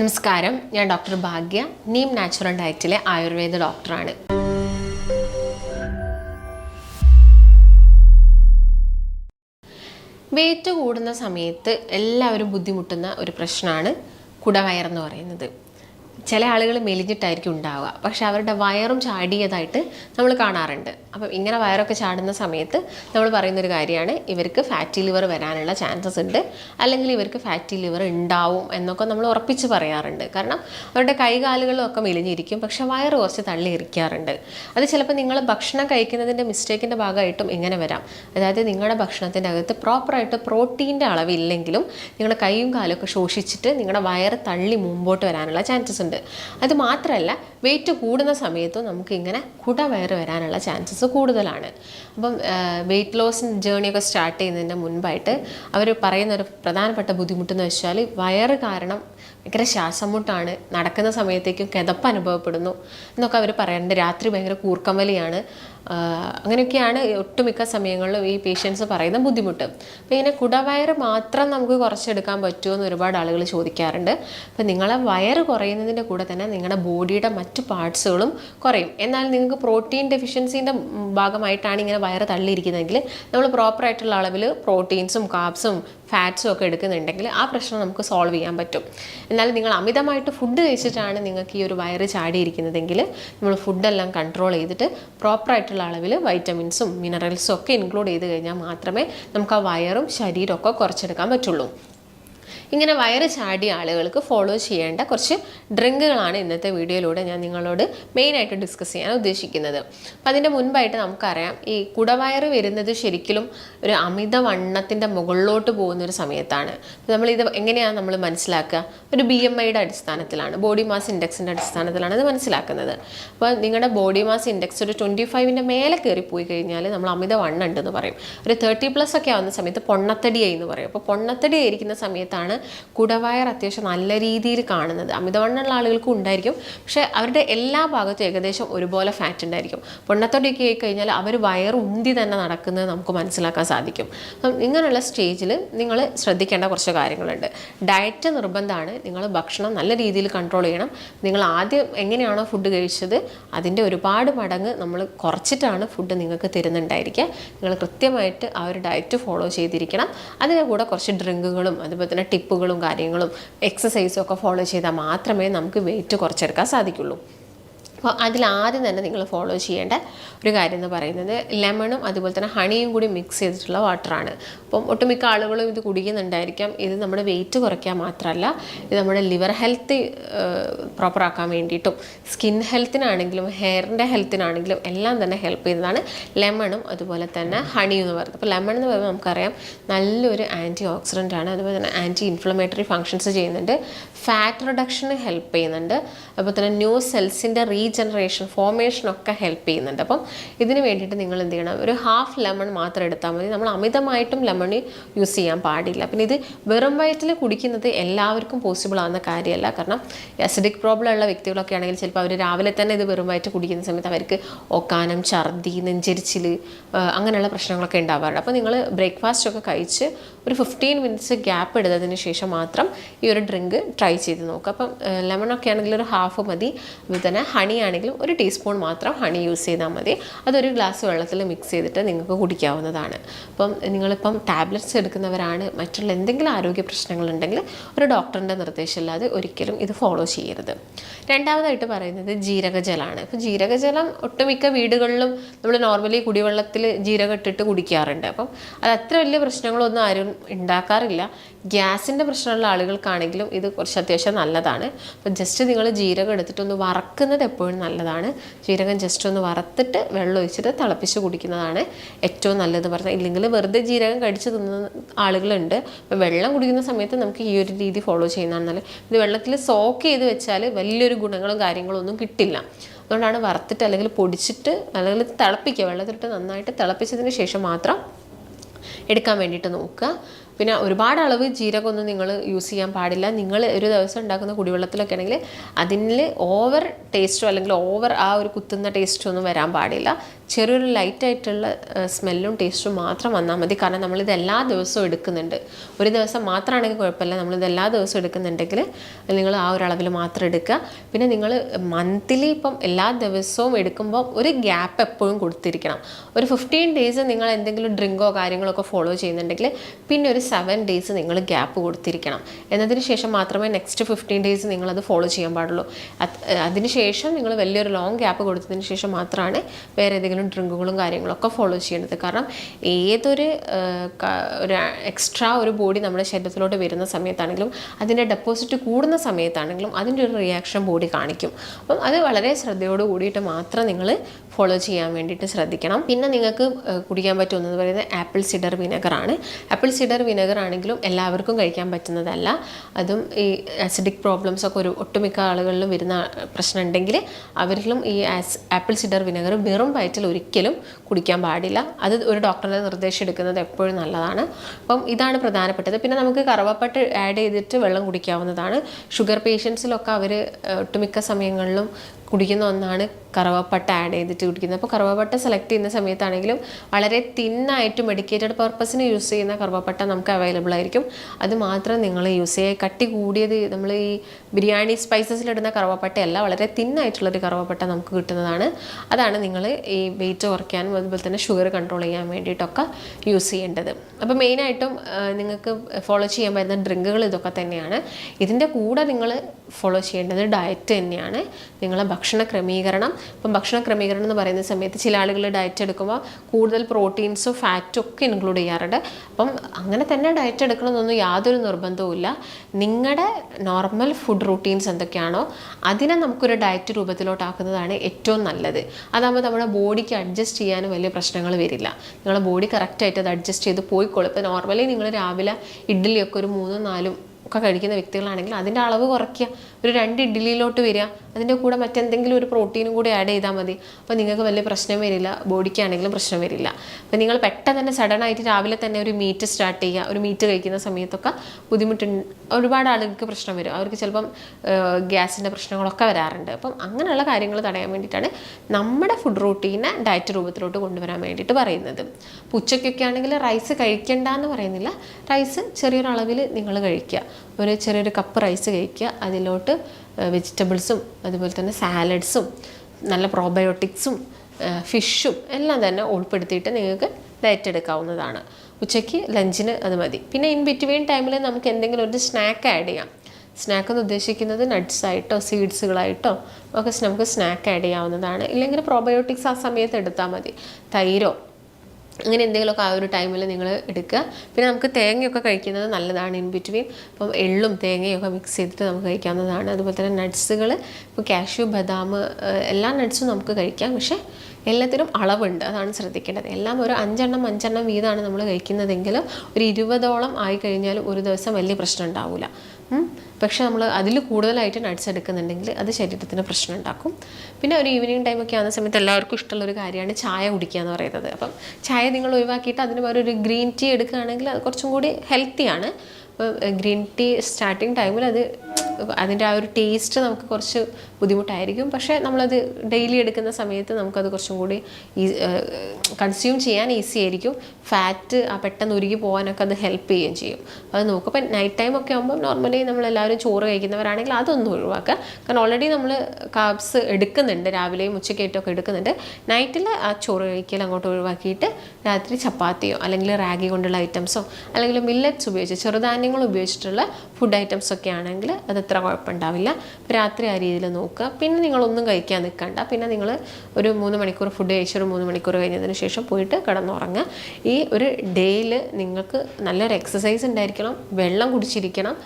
നമസ്കാരം. ഞാൻ ഡോക്ടർ ഭാഗ്യ. നീം നാച്ചുറൽ ഡയറ്റിലെ ആയുർവേദ ഡോക്ടറാണ്. വെയിറ്റ് കൂടുന്ന സമയത്ത് എല്ലാവരും ബുദ്ധിമുട്ടുന്ന ഒരു പ്രശ്നമാണ് കുടവയർ എന്ന് പറയുന്നത്. ചില ആളുകൾ മെലിഞ്ഞിട്ടായിരിക്കും ഉണ്ടാവുക. പക്ഷെ അവരുടെ വയറും ചാടിയതായിട്ട് നമ്മൾ കാണാറുണ്ട്. അപ്പം ഇങ്ങനെ വയറൊക്കെ ചാടുന്ന സമയത്ത് നമ്മൾ പറയുന്നൊരു കാര്യമാണ് ഇവർക്ക് ഫാറ്റി ലിവർ വരാനുള്ള ചാൻസസ് ഉണ്ട്. അല്ലെങ്കിൽ ഇവർക്ക് ഫാറ്റി ലിവർ ഉണ്ടാവും എന്നൊക്കെ നമ്മൾ ഉറപ്പിച്ച് പറയാറുണ്ട്. കാരണം അവരുടെ കൈകാലുകളും ഒക്കെ മെലിഞ്ഞിരിക്കും പക്ഷെ വയറ് കുറച്ച് തള്ളി ഇരിക്കാറുണ്ട് അത് ചിലപ്പോൾ നിങ്ങൾ ഭക്ഷണം കഴിക്കുന്നതിന്റെ മിസ്റ്റേക്കിന്റെ ഭാഗമായിട്ടും ഇങ്ങനെ വരാം. അതായത് നിങ്ങളുടെ ഭക്ഷണത്തിന്റെ അകത്ത് പ്രോപ്പറായിട്ട് പ്രോട്ടീന്റെ അളവില്ലെങ്കിലും നിങ്ങളുടെ കൈയും കാലും ഒക്കെ ശോഷിച്ചിട്ട് നിങ്ങളുടെ വയറ് തള്ളി മുമ്പോട്ട് വരാനുള്ള ചാൻസസ് ഉണ്ട്. അത് മാത്രമല്ല വെയിറ്റ് കൂടുന്ന സമയത്തും നമുക്ക് ഇങ്ങനെ കുടവയറ് വരാനുള്ള ചാൻസസ് കൂടുതലാണ്. അപ്പം വെയിറ്റ് ലോസ് ജേണിയൊക്കെ സ്റ്റാർട്ട് ചെയ്യുന്നതിന് മുൻപായിട്ട് അവർ പറയുന്ന ഒരു പ്രധാനപ്പെട്ട ബുദ്ധിമുട്ടെന്ന് വെച്ചാൽ വയറ് കാരണം ഭയങ്കര ശ്വാസം മുട്ടാണ് നടക്കുന്ന സമയത്തേക്കും കിതപ്പ് അനുഭവപ്പെടുന്നു എന്നൊക്കെ അവർ പറയാറുണ്ട് രാത്രി ഭയങ്കര കൂർക്കം വലിയാണ്. അങ്ങനെയൊക്കെയാണ് ഒട്ടുമിക്ക സമയങ്ങളിലും ഈ പേഷ്യൻസ് പറയുന്ന ബുദ്ധിമുട്ട്. അപ്പോൾ ഇങ്ങനെ കുടവയറ് മാത്രം നമുക്ക് കുറച്ചെടുക്കാൻ പറ്റുമോ എന്ന് ഒരുപാട് ആളുകൾ ചോദിക്കാറുണ്ട്. അപ്പോൾ നിങ്ങളെ വയറ് കുറയുന്നതിന്റെ കൂടെ തന്നെ നിങ്ങളുടെ ബോഡിയുടെ മറ്റ് പാർട്സുകളും കുറയും. എന്നാൽ നിങ്ങൾക്ക് പ്രോട്ടീൻ ഡെഫിഷ്യൻസിന്റെ ഭാഗമായിട്ടാണ് ഇങ്ങനെ വയറ് തള്ളിയിരിക്കുന്നതെങ്കിൽ നമ്മൾ പ്രോപ്പറായിട്ടുള്ള അളവിൽ പ്രോട്ടീൻസും കാർബ്സും ഫാറ്റ്സും ഒക്കെ എടുക്കുന്നുണ്ടെങ്കിൽ ആ പ്രശ്നം നമുക്ക് സോൾവ് ചെയ്യാൻ പറ്റും. എന്നാൽ നിങ്ങൾ അമിതമായിട്ട് ഫുഡ് കഴിച്ചിട്ടാണ് നിങ്ങൾക്ക് ഈ ഒരു വയറ് ചാടിയിരിക്കുന്നതെങ്കിൽ നമ്മൾ ഫുഡെല്ലാം കൺട്രോൾ ചെയ്തിട്ട് പ്രോപ്പറായിട്ടുള്ള അളവിൽ വൈറ്റമിൻസും മിനറൽസും ഒക്കെ ഇൻക്ലൂഡ് ചെയ്ത് കഴിഞ്ഞാൽ മാത്രമേ നമുക്ക് ആ വയറും ശരീരമൊക്കെ കുറച്ചെടുക്കാൻ പറ്റുള്ളൂ. ഇങ്ങനെ വയറ് ചാടിയ ആളുകൾക്ക് ഫോളോ ചെയ്യേണ്ട കുറച്ച് ഡ്രിങ്കുകളാണ് ഇന്നത്തെ വീഡിയോയിലൂടെ ഞാൻ നിങ്ങളോട് മെയിനായിട്ട് ഡിസ്കസ് ചെയ്യാൻ ഉദ്ദേശിക്കുന്നത്. അപ്പം അതിന്റെ മുൻപായിട്ട് നമുക്കറിയാം ഈ കുടവയറ് വരുന്നത് ശരിക്കും ഒരു അമിത വണ്ണത്തിന്റെ മുകളിലോട്ട് പോകുന്ന ഒരു സമയത്താണ്. നമ്മൾ നമ്മളിത് എങ്ങനെയാണ് നമ്മൾ മനസ്സിലാക്കുക? ഒരു ബി എം ഐയുടെ അടിസ്ഥാനത്തിലാണ് ബോഡി മാസ് ഇൻഡെക്സിന്റെ അടിസ്ഥാനത്തിലാണ് അത് മനസ്സിലാക്കുന്നത്. അപ്പോൾ നിങ്ങളുടെ ബോഡി മാസ് ഇൻഡെക്സ് ഒരു ട്വന്റി ഫൈവിന്റെ മേലെ കയറിപ്പോയി പോയി കഴിഞ്ഞാൽ നമ്മൾ അമിത വണ്ണം ഉണ്ടെന്ന് പറയും. ഒരു തേർട്ടി പ്ലസ് ഒക്കെ ആവുന്ന സമയത്ത് പൊണ്ണത്തടിയായി എന്ന് പറയും. അപ്പോൾ പൊണ്ണത്തടി ആയിരിക്കുന്ന സമയത്താണ് കുടവയർ അത്യാവശ്യം നല്ല രീതിയിൽ കാണുന്നത്. അമിതവണ്ണമുള്ള ആളുകൾക്കും ഉണ്ടായിരിക്കും. പക്ഷേ അവരുടെ എല്ലാ ഭാഗത്തും ഏകദേശം ഒരുപോലെ ഫാറ്റ് ഉണ്ടായിരിക്കും. പൊണ്ണത്തോടെയൊക്കെ ആയി കഴിഞ്ഞാൽ അവർ വയർ ഉന്തി തന്നെ നടക്കുന്നത് നമുക്ക് മനസ്സിലാക്കാൻ സാധിക്കും. അപ്പം ഇങ്ങനെയുള്ള സ്റ്റേജിൽ നിങ്ങൾ ശ്രദ്ധിക്കേണ്ട കുറച്ച് കാര്യങ്ങളുണ്ട്. ഡയറ്റ് നിർബന്ധമാണ്. നിങ്ങൾ ഭക്ഷണം നല്ല രീതിയിൽ കൺട്രോൾ ചെയ്യണം. നിങ്ങൾ ആദ്യം എങ്ങനെയാണോ ഫുഡ് കഴിച്ചത് അതിന്റെ ഒരുപാട് മടങ്ങ് നമ്മൾ കുറച്ചിട്ടാണ് ഫുഡ് നിങ്ങൾക്ക് തരുന്നുണ്ടായിരിക്കുക. നിങ്ങൾ കൃത്യമായിട്ട് ആ ഒരു ഡയറ്റ് ഫോളോ ചെയ്തിരിക്കണം. അതിന്റെ കൂടെ കുറച്ച് ഡ്രിങ്കുകളും അതുപോലെ തന്നെ ടിപ്പുകളും കാര്യങ്ങളും എക്സസൈസും ഒക്കെ ഫോളോ ചെയ്താൽ മാത്രമേ നമുക്ക് വെയിറ്റ് കുറച്ചെടുക്കാൻ സാധിക്കുള്ളൂ. അപ്പോൾ അതിലാദ്യം തന്നെ നിങ്ങൾ ഫോളോ ചെയ്യേണ്ട ഒരു കാര്യം എന്ന് പറയുന്നത് ലെമണും അതുപോലെ തന്നെ ഹണിയും കൂടി മിക്സ് ചെയ്തിട്ടുള്ള വാട്ടറാണ് അപ്പം ഒട്ടുമിക്ക ആളുകളും ഇത് കുടിക്കുന്നുണ്ടായിരിക്കാം. ഇത് നമ്മുടെ വെയിറ്റ് കുറയ്ക്കാൻ മാത്രമല്ല ഇത് നമ്മുടെ ലിവർ ഹെൽത്ത് പ്രോപ്പറാക്കാൻ വേണ്ടിയിട്ടും സ്കിൻ ഹെൽത്തിനാണെങ്കിലും ഹെയറിന്റെ ഹെൽത്തിനാണെങ്കിലും എല്ലാം തന്നെ ഹെൽപ്പ് ചെയ്യുന്നതാണ് ലെമണും അതുപോലെ തന്നെ ഹണിയും എന്ന് പറയുന്നത്. അപ്പോൾ ലെമൺ എന്ന് പറയുമ്പോൾ നമുക്കറിയാം നല്ലൊരു ആന്റി ഓക്സിഡന്റ് ആണ്. അതുപോലെ തന്നെ ആന്റി ഇൻഫ്ലമേറ്ററി ഫങ്ഷൻസ് ചെയ്യുന്നുണ്ട്. ഫാറ്റ് റിഡക്ഷന് ഹെൽപ്പ് ചെയ്യുന്നുണ്ട്. അതുപോലെ തന്നെ ന്യൂ സെൽസിന്റെ റീജനറേഷൻ ഫോർമേഷനൊക്കെ ഹെൽപ്പ് ചെയ്യുന്നുണ്ട്. അപ്പം ഇതിന് വേണ്ടിയിട്ട് നിങ്ങൾ എന്ത് ചെയ്യണം? ഒരു ഹാഫ് ലെമൺ മാത്രം എടുത്താൽ മതി. നമ്മൾ അമിതമായിട്ടും ലെമൺ യൂസ് ചെയ്യാൻ പാടില്ല. പിന്നെ ഇത് വെറും വയറ്റിൽ കുടിക്കുന്നത് എല്ലാവർക്കും പോസിബിൾ ആവുന്ന കാര്യമല്ല. കാരണം അസിഡിക് പ്രോബ്ലം ഉള്ള വ്യക്തികളൊക്കെ ആണെങ്കിൽ ചിലപ്പോൾ അവർ രാവിലെ തന്നെ ഇത് വെറും വയറ്റ് കുടിക്കുന്ന സമയത്ത് അവർക്ക് ഒക്കാനം ഛർദി നെഞ്ചരിച്ചിൽ അങ്ങനെയുള്ള പ്രശ്നങ്ങളൊക്കെ ഉണ്ടാവാറുണ്ട്. അപ്പോൾ നിങ്ങൾ ബ്രേക്ക്ഫാസ്റ്റ് ഒക്കെ കഴിച്ച് ഒരു ഫിഫ്റ്റീൻ മിനിറ്റ്സ് ഗ്യാപ്പ് എടുത്തതിന് ശേഷം മാത്രം ഈ ഒരു ഡ്രിങ്ക് ട്രൈ ചെയ്ത് നോക്കുക. അപ്പം ലെമൺ ഒക്കെ ആണെങ്കിൽ ഒരു ഹാഫ് മതി. അതുപോലെ തന്നെ ഹണി ആണെങ്കിലും ഒരു ടീസ്പൂൺ മാത്രം ഹണി യൂസ് ചെയ്താൽ മതി. അതൊരു ഗ്ലാസ് വെള്ളത്തിൽ മിക്സ് ചെയ്തിട്ട് നിങ്ങൾക്ക് കുടിക്കാവുന്നതാണ്. അപ്പം നിങ്ങളിപ്പം ടാബ്ലറ്റ്സ് എടുക്കുന്നവരാണ് മറ്റുള്ള എന്തെങ്കിലും ആരോഗ്യ പ്രശ്നങ്ങളുണ്ടെങ്കിൽ ഒരു ഡോക്ടറിന്റെ നിർദ്ദേശമില്ലാതെ ഒരിക്കലും ഇത് ഫോളോ ചെയ്യരുത്. രണ്ടാമതായിട്ട് പറയുന്നത് ജീരകജലമാണ് ഇപ്പോൾ ജീരകജലം ഒട്ടുമിക്ക വീടുകളിലും നമ്മൾ നോർമലി കുടിവെള്ളത്തിൽ ജീരകം ഇട്ടിട്ട് കുടിക്കാറുണ്ട്. അപ്പം അത് അത്ര വലിയ പ്രശ്നങ്ങളൊന്നും ആരും ഉണ്ടാക്കാറില്ല. ഗ്യാസിന്റെ പ്രശ്നമുള്ള ആളുകൾക്കാണെങ്കിലും ഇത് കുറച്ച് അത്യാവശ്യം നല്ലതാണ്. അപ്പം ജസ്റ്റ് നിങ്ങൾ ജീരകം എടുത്തിട്ടൊന്ന് വറക്കുന്നത് എപ്പോഴും നല്ലതാണ്. ജീരകം ജസ്റ്റ് ഒന്ന് വറുത്തിട്ട് വെള്ളം ഒഴിച്ചിട്ട് തിളപ്പിച്ച് കുടിക്കുന്നതാണ് ഏറ്റവും നല്ലത് പറഞ്ഞാൽ. ഇല്ലെങ്കിൽ വെറുതെ ജീരകം കടിച്ച് തിന്നുന്ന ആളുകളുണ്ട്. അപ്പോൾ വെള്ളം കുടിക്കുന്ന സമയത്ത് നമുക്ക് ഈ ഒരു രീതി ഫോളോ ചെയ്യുന്നതാണ് നല്ലത്. ഇത് വെള്ളത്തിൽ സോക്ക് ചെയ്ത് വെച്ചാൽ വലിയൊരു ഗുണങ്ങളും കാര്യങ്ങളും ഒന്നും കിട്ടില്ല. അതുകൊണ്ടാണ് വറുത്തിട്ട് അല്ലെങ്കിൽ പൊടിച്ചിട്ട് അല്ലെങ്കിൽ തിളപ്പിക്കുക. വെള്ളത്തിലിട്ട് നന്നായിട്ട് തിളപ്പിച്ചതിന് ശേഷം മാത്രം എടുക്കാൻ വേണ്ടിയിട്ട് നോക്കുക. പിന്നെ ഒരുപാട് അളവ് ജീരകമൊന്നും നിങ്ങൾ യൂസ് ചെയ്യാൻ പാടില്ല. നിങ്ങൾ ഒരു ദിവസം ഉണ്ടാക്കുന്ന കുടിവെള്ളത്തിലൊക്കെ ആണെങ്കിൽ അതിൽ ഓവർ ടേസ്റ്റോ അല്ലെങ്കിൽ ഓവർ ആ ഒരു കുത്തുന്ന ടേസ്റ്റോ ഒന്നും വരാൻ പാടില്ല. ചെറിയൊരു ലൈറ്റായിട്ടുള്ള സ്മെല്ലും ടേസ്റ്റും മാത്രം വന്നാൽ മതി. കാരണം നമ്മളിത് എല്ലാ ദിവസവും എടുക്കുന്നുണ്ട്. ഒരു ദിവസം മാത്രമാണെങ്കിൽ കുഴപ്പമില്ല. നമ്മളിത് എല്ലാ ദിവസവും എടുക്കുന്നുണ്ടെങ്കിൽ നിങ്ങൾ ആ ഒരു അളവിൽ മാത്രം എടുക്കുക. പിന്നെ നിങ്ങൾ മന്ത്ലി ഇപ്പം എല്ലാ ദിവസവും എടുക്കുമ്പോൾ ഒരു ഗ്യാപ്പ് എപ്പോഴും കൊടുത്തിരിക്കണം. ഒരു ഫിഫ്റ്റീൻ ഡേയ്സ് നിങ്ങൾ എന്തെങ്കിലും ഡ്രിങ്കോ കാര്യങ്ങളൊക്കെ ഫോളോ ചെയ്യുന്നുണ്ടെങ്കിൽ പിന്നെ ഒരു സെവൻ ഡേയ്സ് നിങ്ങൾ ഗ്യാപ്പ് കൊടുത്തിരിക്കണം. എന്നതിന് ശേഷം മാത്രമേ നെക്സ്റ്റ് ഫിഫ്റ്റീൻ ഡേയ്സ് നിങ്ങളത് ഫോളോ ചെയ്യാൻ പാടുള്ളൂ. അത് അതിന് ശേഷം നിങ്ങൾ വലിയൊരു ലോങ് ഗ്യാപ്പ് കൊടുത്തതിന് ശേഷം മാത്രമാണ് വേറെ ഏതെങ്കിലും ഡ്രിങ്കുകളും കാര്യങ്ങളൊക്കെ ഫോളോ ചെയ്യേണ്ടത് കാരണം ഏതൊരു ഒരു എക്സ്ട്രാ ഒരു ബോഡി നമ്മുടെ ശരീരത്തിലോട്ട് വരുന്ന സമയത്താണെങ്കിലും അതിന്റെ ഡെപ്പോസിറ്റ് കൂടുന്ന സമയത്താണെങ്കിലും അതിന്റെ ഒരു റിയാക്ഷൻ ബോഡി കാണിക്കും. അപ്പം അത് വളരെ ശ്രദ്ധയോട് കൂടിയിട്ട് മാത്രം നിങ്ങൾ ഫോളോ ചെയ്യാൻ വേണ്ടിയിട്ട് ശ്രദ്ധിക്കണം. പിന്നെ നിങ്ങൾക്ക് കുടിക്കാൻ പറ്റുമെന്ന് പറയുന്നത് ആപ്പിൾ സിഡർ വിനെഗറാണ്. ആപ്പിൾ സിഡർ വിനെഗർ ആണെങ്കിലും എല്ലാവർക്കും കഴിക്കാൻ പറ്റുന്നതല്ല. അതും ഈ ആസിഡിക് പ്രോബ്ലംസ് ഒക്കെ ഒരു ഒട്ടുമിക്ക ആളുകളിലും വരുന്ന പ്രശ്നം ഉണ്ടെങ്കിൽ അവരിലും ഈ ആപ്പിൾ സിഡർ വിനെഗർ വെറും വയറ്റിൽ ഒരിക്കലും കുടിക്കാൻ പാടില്ല. അത് ഒരു ഡോക്ടറുടെ നിർദ്ദേശം എടുക്കുന്നത് എപ്പോഴും നല്ലതാണ്. അപ്പം ഇതാണ് പ്രധാനപ്പെട്ടത്. പിന്നെ നമുക്ക് കറവപ്പട്ട് ആഡ് ചെയ്തിട്ട് വെള്ളം കുടിക്കാവുന്നതാണ്. ഷുഗർ പേഷ്യൻസിലൊക്കെ അവർ ഒട്ടുമിക്ക സമയങ്ങളിലും കുടിക്കുന്ന ഒന്നാണ് കറുവപ്പട്ട ആഡ് ചെയ്തിട്ട് കുടിക്കുന്നത്. അപ്പോൾ കറവപ്പട്ട സെലക്ട് ചെയ്യുന്ന സമയത്താണെങ്കിലും വളരെ തിന്നായിട്ട് മെഡിക്കേറ്റഡ് പർപ്പസിന് യൂസ് ചെയ്യുന്ന കറവപ്പട്ട നമുക്ക് അവൈലബിൾ ആയിരിക്കും. അത് മാത്രം നിങ്ങൾ യൂസ് ചെയ്യുക കട്ടി കൂടിയത് നമ്മൾ ഈ ബിരിയാണി സ്പൈസസിലിടുന്ന കറവപ്പട്ടയല്ല വളരെ തിന്നായിട്ടുള്ളൊരു കറവപ്പട്ട നമുക്ക് കിട്ടുന്നതാണ്. അതാണ് നിങ്ങൾ ഈ വെയിറ്റ് കുറയ്ക്കാനും അതുപോലെ തന്നെ ഷുഗർ കൺട്രോൾ ചെയ്യാൻ വേണ്ടിയിട്ടൊക്കെ യൂസ് ചെയ്യേണ്ടത്. അപ്പോൾ മെയിനായിട്ടും നിങ്ങൾക്ക് ഫോളോ ചെയ്യാൻ പറ്റുന്ന ഡ്രിങ്കുകൾ ഇതൊക്കെ തന്നെയാണ്. ഇതിന്റെ കൂടെ നിങ്ങൾ ഫോളോ ചെയ്യേണ്ടത് ഡയറ്റ് തന്നെയാണ്. നിങ്ങളെ ഭക്ഷണ ക്രമീകരണം ഇപ്പം ഭക്ഷണ ക്രമീകരണം എന്ന് പറയുന്ന സമയത്ത് ചില ആളുകൾ ഡയറ്റ് എടുക്കുമ്പോൾ കൂടുതൽ പ്രോട്ടീൻസോ ഫാറ്റും ഒക്കെ ഇൻക്ലൂഡ് ചെയ്യാറുണ്ട്. അപ്പം അങ്ങനെ തന്നെ ഡയറ്റ് എടുക്കണമെന്നൊന്നും യാതൊരു നിർബന്ധവുമില്ല നിങ്ങളുടെ നോർമൽ ഫുഡ് റൂട്ടീൻസ് എന്തൊക്കെയാണോ അതിനെ നമുക്കൊരു ഡയറ്റ് രൂപത്തിലോട്ടാക്കുന്നതാണ് ഏറ്റവും നല്ലത്. അതാകുമ്പോൾ നമ്മുടെ ബോഡിക്ക് അഡ്ജസ്റ്റ് ചെയ്യാനും വലിയ പ്രശ്നങ്ങൾ വരില്ല. നിങ്ങളുടെ ബോഡി കറക്റ്റായിട്ട് അത് അഡ്ജസ്റ്റ് ചെയ്ത് പോയിക്കോളും. ഇപ്പോൾ നോർമലി നിങ്ങൾ രാവിലെ ഇഡ്ഡലിയൊക്കെ ഒരു മൂന്നും നാലും ഒക്കെ കഴിക്കുന്ന വ്യക്തികളാണെങ്കിൽ അതിന്റെ അളവ് കുറയ്ക്കുക. ഒരു രണ്ട് ഇഡ്ഡലിയിലോട്ട് വരിക. അതിന്റെ കൂടെ മറ്റെന്തെങ്കിലും ഒരു പ്രോട്ടീനും കൂടി ആഡ് ചെയ്താൽ മതി. അപ്പോൾ നിങ്ങൾക്ക് വലിയ പ്രശ്നം വരില്ല. ബോഡിക്കാണെങ്കിലും പ്രശ്നം വരില്ല. അപ്പോൾ നിങ്ങൾ പെട്ടെന്ന് തന്നെ സഡൻ ആയിട്ട് രാവിലെ തന്നെ ഒരു മീറ്റ് സ്റ്റാർട്ട് ചെയ്യുക. ഒരു മീറ്റ് കഴിക്കുന്ന സമയത്തൊക്കെ ബുദ്ധിമുട്ട് ഒരുപാട് ആളുകൾക്ക് പ്രശ്നം വരും. അവർക്ക് ചിലപ്പം ഗ്യാസിന്റെ പ്രശ്നങ്ങളൊക്കെ വരാറുണ്ട്. അപ്പം അങ്ങനെയുള്ള കാര്യങ്ങൾ തടയാൻ വേണ്ടിയിട്ടാണ് നമ്മുടെ ഫുഡ് റൂട്ടീനെ ഡയറ്റ് രൂപത്തിലോട്ട് കൊണ്ടുവരാൻ വേണ്ടിയിട്ട് പറയുന്നത്. അപ്പോൾ ഉച്ചയ്ക്കൊക്കെ ആണെങ്കിൽ റൈസ് കഴിക്കണ്ട എന്ന് പറയുന്നില്ല. റൈസ് ചെറിയൊരളവിൽ നിങ്ങൾ കഴിക്കുക. ഒരു ചെറിയൊരു കപ്പ് റൈസ് കഴിക്കുക. അതിലോട്ട് വെജിറ്റബിൾസും അതുപോലെ തന്നെ സാലഡ്സും നല്ല പ്രോബയോട്ടിക്സും ഫിഷും എല്ലാം തന്നെ ഉൾപ്പെടുത്തിയിട്ട് നിങ്ങൾക്ക് ഡയറ്റ് എടുക്കാവുന്നതാണ്. ഉച്ചയ്ക്ക് ലഞ്ചിന് അത് മതി. പിന്നെ ഇൻ ബിറ്റ്വീൻ ടൈമിൽ നമുക്ക് എന്തെങ്കിലും ഒരു സ്നാക്ക് ആഡ് ചെയ്യാം. സ്നാക്ക് എന്ന് ഉദ്ദേശിക്കുന്നത് നട്ട്സ് ആയിട്ടോ സീഡ്സുകളായിട്ടോ ഒക്കെ നമുക്ക് സ്നാക്ക് ആഡ് ചെയ്യാവുന്നതാണ്. ഇല്ലെങ്കിൽ പ്രോബയോട്ടിക്സ് ആ സമയത്ത് എടുത്താൽ മതി. തൈരോ അങ്ങനെ എന്തെങ്കിലുമൊക്കെ ആ ഒരു ടൈമിൽ നിങ്ങൾ എടുക്കുക. പിന്നെ നമുക്ക് തേങ്ങയൊക്കെ കഴിക്കുന്നത് നല്ലതാണ് ഇൻ ബിറ്റ്വീൻ ഇപ്പം എള്ളും തേങ്ങയൊക്കെ മിക്സ് ചെയ്തിട്ട് നമുക്ക് കഴിക്കാവുന്നതാണ്. അതുപോലെ തന്നെ നട്ട്സുകൾ ഇപ്പോൾ കാഷ്യൂ ബദാം എല്ലാ നട്ട്സും നമുക്ക് കഴിക്കാം. പക്ഷേ എല്ലാത്തിനും അളവുണ്ട് അതാണ് ശ്രദ്ധിക്കേണ്ടത്. എല്ലാം ഒരു അഞ്ചെണ്ണം അഞ്ചെണ്ണം വീതമാണ് നമ്മൾ കഴിക്കുന്നതെങ്കിൽ ഒരു ഇരുപതോളം ആയി കഴിഞ്ഞാൽ ഒരു ദിവസം വലിയ പ്രശ്നം ഉണ്ടാവില്ല പക്ഷേ നമ്മൾ അതിൽ കൂടുതലായിട്ട് നട്ട്സ് എടുക്കുന്നുണ്ടെങ്കിൽ അത് ശരീരത്തിന് പ്രശ്നം ഉണ്ടാക്കും. പിന്നെ ഒരു ഈവനിങ് ടൈമൊക്കെ ആകുന്ന സമയത്ത് എല്ലാവർക്കും ഇഷ്ടമുള്ള ഒരു കാര്യമാണ് ചായ കുടിക്കുക എന്ന് പറയുന്നത്. അപ്പം ചായ നിങ്ങൾ ഒഴിവാക്കിയിട്ട് അതിന് പകരം ഒരു ഗ്രീൻ ടീ എടുക്കുകയാണെങ്കിൽ അത് കുറച്ചും കൂടി ഹെൽത്തിയാണ് ഗ്രീൻ ടീ സ്റ്റാർട്ടിങ് ടൈമിൽ അത് അതിന്റെ ആ ഒരു ടേസ്റ്റ് നമുക്ക് കുറച്ച് ബുദ്ധിമുട്ടായിരിക്കും. പക്ഷേ നമ്മളത് ഡെയിലി എടുക്കുന്ന സമയത്ത് നമുക്കത് കുറച്ചും കൂടി കൺസ്യൂം ചെയ്യാൻ ഈസി ആയിരിക്കും. ഫാറ്റ് ആ പെട്ടെന്ന് ഉരുകി പോകാനൊക്കെ അത് ഹെൽപ്പ് ചെയ്യുകയും ചെയ്യും. അത് നോക്കുമ്പോൾ നൈറ്റ് ടൈം ഒക്കെ ആകുമ്പോൾ നോർമലി നമ്മളെല്ലാവരും ചോറ് കഴിക്കുന്നവരാണെങ്കിൽ അതൊന്നും ഒഴിവാക്കുക. കാരണം ഓൾറെഡി നമ്മൾ കാബ്സ് എടുക്കുന്നുണ്ട്. രാവിലെയും ഉച്ചയ്ക്കായിട്ടൊക്കെ എടുക്കുന്നുണ്ട്. നൈറ്റിൽ ആ ചോറ് കഴിക്കൽ അങ്ങോട്ട് ഒഴിവാക്കിയിട്ട് രാത്രി ചപ്പാത്തിയോ അല്ലെങ്കിൽ റാഗി കൊണ്ടുള്ള ഐറ്റംസോ അല്ലെങ്കിൽ മില്ലറ്റ്സ് ഉപയോഗിച്ച് ചെറുധാന്യങ്ങൾ ഉപയോഗിച്ചിട്ടുള്ള ഫുഡ് ഐറ്റംസ് ഒക്കെ ആണെങ്കിൽ അത് അത്ര കുഴപ്പമുണ്ടാവില്ല. രാത്രി ആ രീതിയിൽ നോക്കുക. പിന്നെ നിങ്ങളൊന്നും കഴിക്കാൻ നിൽക്കണ്ട. പിന്നെ നിങ്ങൾ ഒരു മൂന്ന് മണിക്കൂർ ഫുഡ് കഴിച്ച് ഒരു മൂന്ന് മണിക്കൂർ കഴിഞ്ഞതിന് ശേഷം പോയിട്ട് കിടന്നുറങ്ങുക. ഈ ഒരു ഡേയിൽ നിങ്ങൾക്ക് നല്ലൊരു എക്സസൈസ് ഉണ്ടായിരിക്കണം. വെള്ളം കുടിച്ചിരിക്കണം.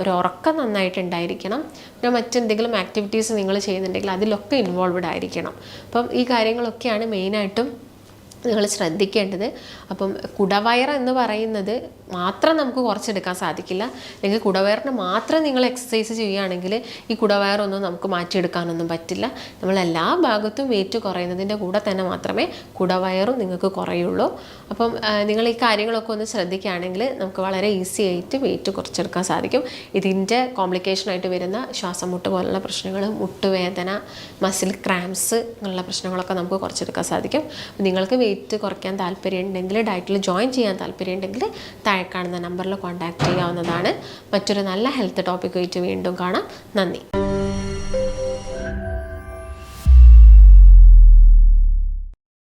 ഒരു ഉറക്കം നന്നായിട്ടുണ്ടായിരിക്കണം പിന്നെ മറ്റെന്തെങ്കിലും ആക്ടിവിറ്റീസ് നിങ്ങൾ ചെയ്യുന്നുണ്ടെങ്കിൽ അതിലൊക്കെ ഇൻവോൾവ്ഡ് ആയിരിക്കണം. അപ്പം ഈ കാര്യങ്ങളൊക്കെയാണ് മെയിനായിട്ടും നിങ്ങൾ ശ്രദ്ധിക്കേണ്ടത്. അപ്പം കുടവയർ എന്ന് പറയുന്നത് മാത്രം നമുക്ക് കുറച്ചെടുക്കാൻ സാധിക്കില്ല. അല്ലെങ്കിൽ കുടവയറിന് മാത്രം നിങ്ങൾ എക്സസൈസ് ചെയ്യുകയാണെങ്കിൽ ഈ കുടവയറൊന്നും നമുക്ക് മാറ്റിയെടുക്കാനൊന്നും പറ്റില്ല. നമ്മൾ എല്ലാ ഭാഗത്തും വെയിറ്റ് കുറയുന്നതിന്റെ കൂടെ തന്നെ മാത്രമേ കുടവയറും നിങ്ങൾക്ക് കുറയുള്ളൂ. അപ്പം നിങ്ങൾ ഈ കാര്യങ്ങളൊക്കെ ഒന്ന് ശ്രദ്ധിക്കുകയാണെങ്കിൽ നമുക്ക് വളരെ ഈസി ആയിട്ട് വെയിറ്റ് കുറച്ചെടുക്കാൻ സാധിക്കും. ഇതിന്റെ കോംപ്ലിക്കേഷനായിട്ട് വരുന്ന ശ്വാസം മുട്ട് പോലുള്ള പ്രശ്നങ്ങൾ മുട്ടുവേദന മസിൽ ക്രാംസ് എന്നുള്ള പ്രശ്നങ്ങളൊക്കെ നമുക്ക് കുറച്ചെടുക്കാൻ സാധിക്കും. നിങ്ങൾക്ക് വെയിറ്റ് കുറയ്ക്കാൻ താല്പര്യം ഉണ്ടെങ്കിൽ ഡയറ്റിൽ ജോയിൻ ചെയ്യാൻ താല്പര്യം ഉണ്ടെങ്കിൽ താഴെ കാണുന്ന നമ്പറിൽ കോൺടാക്റ്റ് ചെയ്യാവുന്നതാണ്. മറ്റൊരു നല്ല ഹെൽത്ത് ടോപ്പിക്കുമായിട്ട് വീണ്ടും കാണാം. നന്ദി.